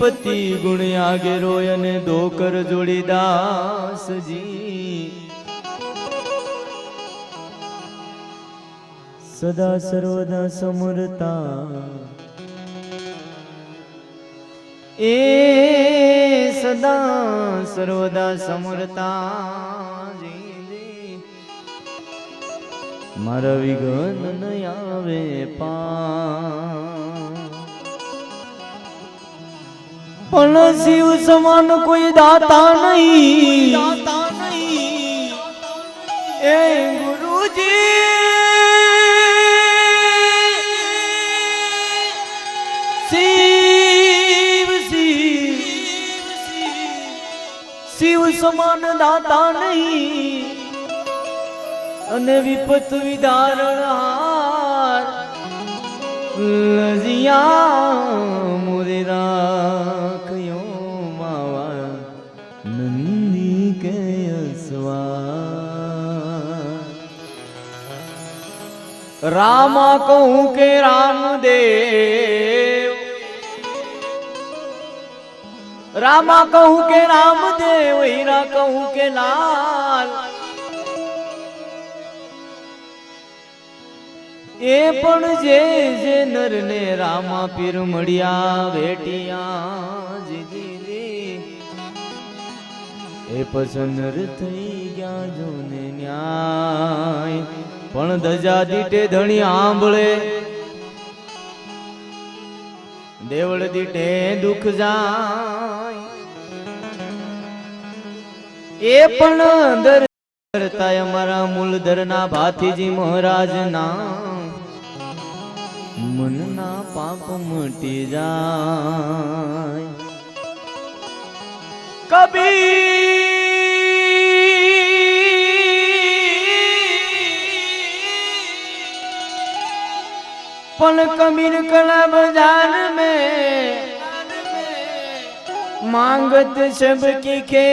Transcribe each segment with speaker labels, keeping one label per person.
Speaker 1: પતિ ગુણ આગે રોય અને દોકર જોડી દાસજી સદા સર્વદા સમરતા એ સદા સર્વદા સમરતા. મારા વિઘન ન આવે પા પણ શિવ સમાન કોઈ દાતા નહીં. દાતા નહીં. એ ગુરુજી. શિવ શિવ શિવ સમાન દાતા નહીં. અને વિપત વિધારણ લજિયા મોરે રામા કહું કે રામદેવ. રામા કહું કે રામદેવ, હીરા કહું કે લાલ. એ પણ જે જે નરને રામા પીર મળ્યા ભેટિયા જી જી જી. એ નર થઈ ગયા જોને ન્યાય. પણ ધજા દીટે ધણી આંબળે. દેવળ દીટે દુઃખ જાય. એ પણ અંદર કરતા અમારા મૂળધરના ભાતીજી મહારાજના. મનના પાપ મટી જાય. કબીર પણ કબીર કલા બજાર में मांगत सबकी के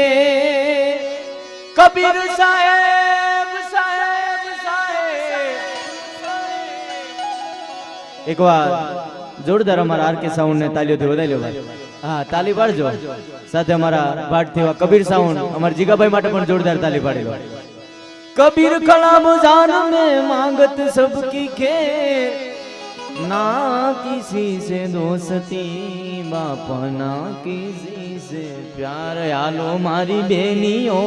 Speaker 1: कबीर साहेब साहेब साहेब એક વાર જોરદાર અમારા આર કે સાઉન્ડ ને તાલીઓથી વધારી લો ભાઈ હા તાલી પાડજો સાથે અમારા ભાટ થેવા કબીર સાઉન્ડ અમારા જીગાભાઈ માટે પણ જોરદાર તાલી પાડી લો કબીર કલા બજાર में मांगत सबकी खेर ना किसी से दोस्ती बापा ना किसी से प्यार आलो મારી બેનીઓ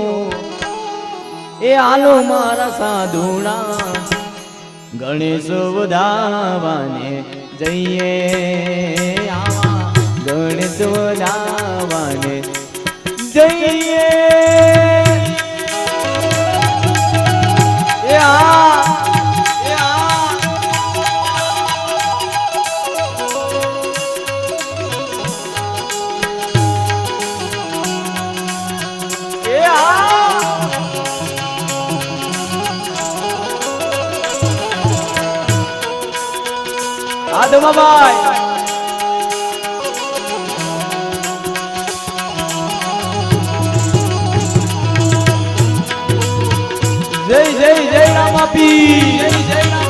Speaker 1: એ આલો મારા સાધુણા ગણેશ વધાવાને જઈએ આવા ગણેશ વધાવાને જઈએ આદમાભાઈ જય જય જય રામાપી જય જય રામાપી.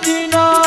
Speaker 1: Medina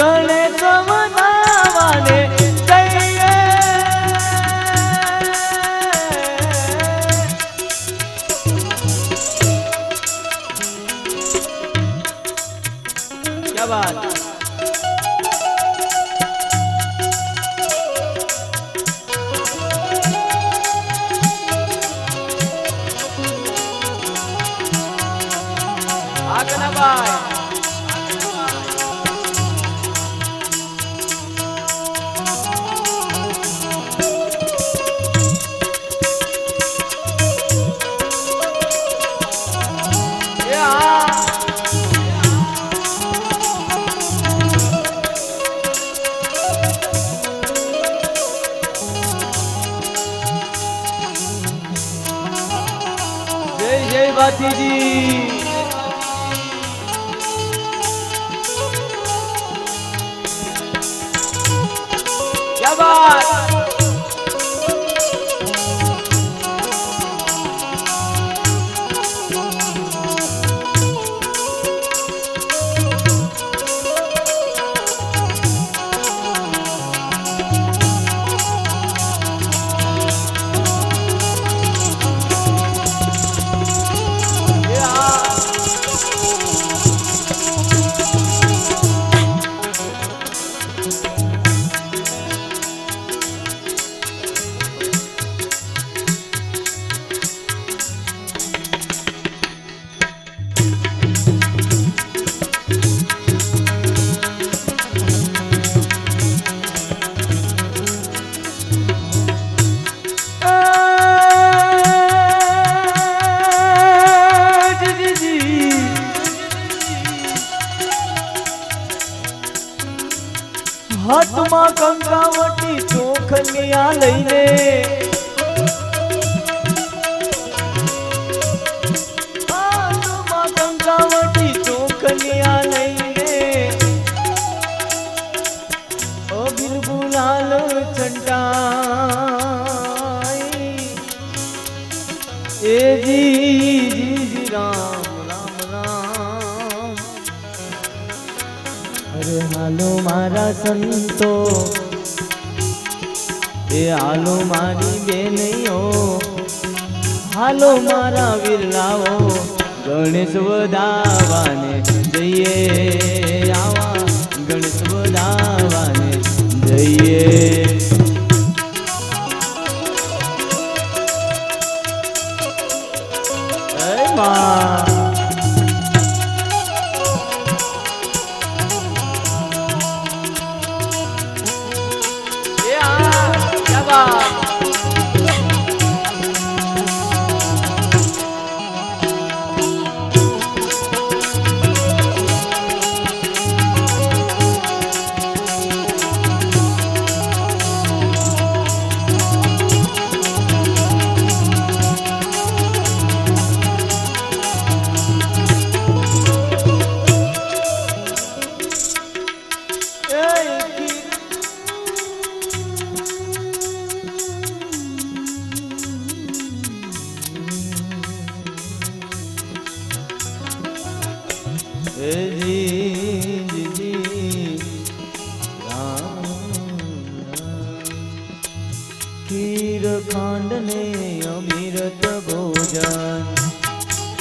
Speaker 1: गण હાથમાં કંકાવટી ચોખનિયા લઈને હાલો મારા સંતો. એ હાલો મારી બેનૈયો હાલો મારા વિરલાઓ. ગણેશ વધાવાને જઈએ.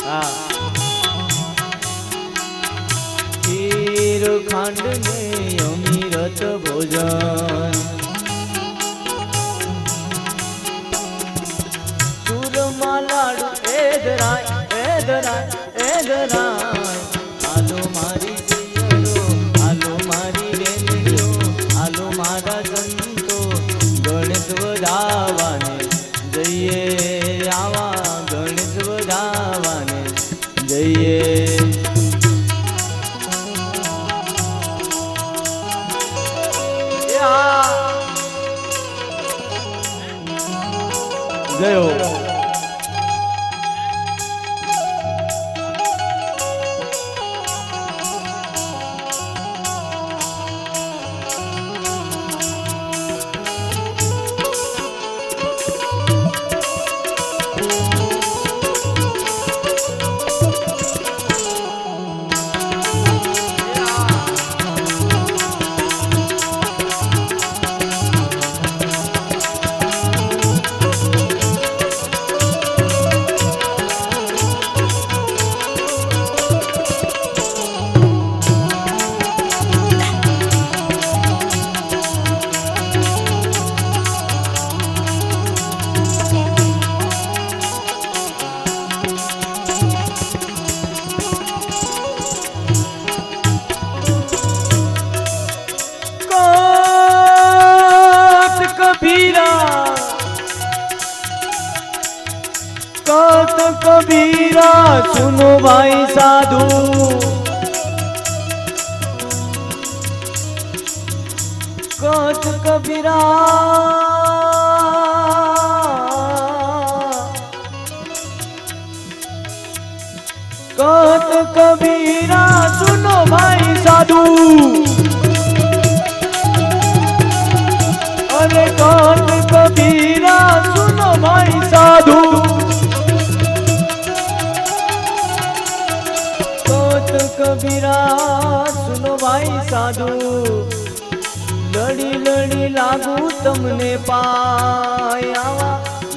Speaker 1: હા ખીર ખાંડ ને અમીરત ભોજન સુરમાં લાડુ એ ધરાય એ ધરાય એ ધરાય હાલો મારી હાલો મારી બેનડીઓ હાલો મારા સંતો ગણેશ વધાવાને कबीरा, सुनो भाई साधु। कच कबीरा। कत कबीरा, सुनो भाई साधु। अरे कत कबीरा, सुनो भाई साधु। કબીરા સુનો ભાઈ સાધુ. લડી લડી લાગુ તમને પાયા.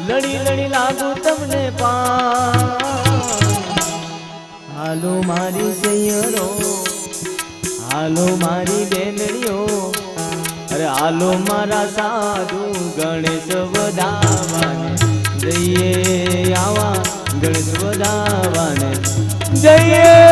Speaker 1: લડી લડી લાગુ તમને પા હાલો મારી સૈયરો હાલો મારી બેનડીઓ. અરે હાલો મારા સાધુ ગણેશ વધાવાને જઈએ આવા ગણેશ વધાવાને જઈએ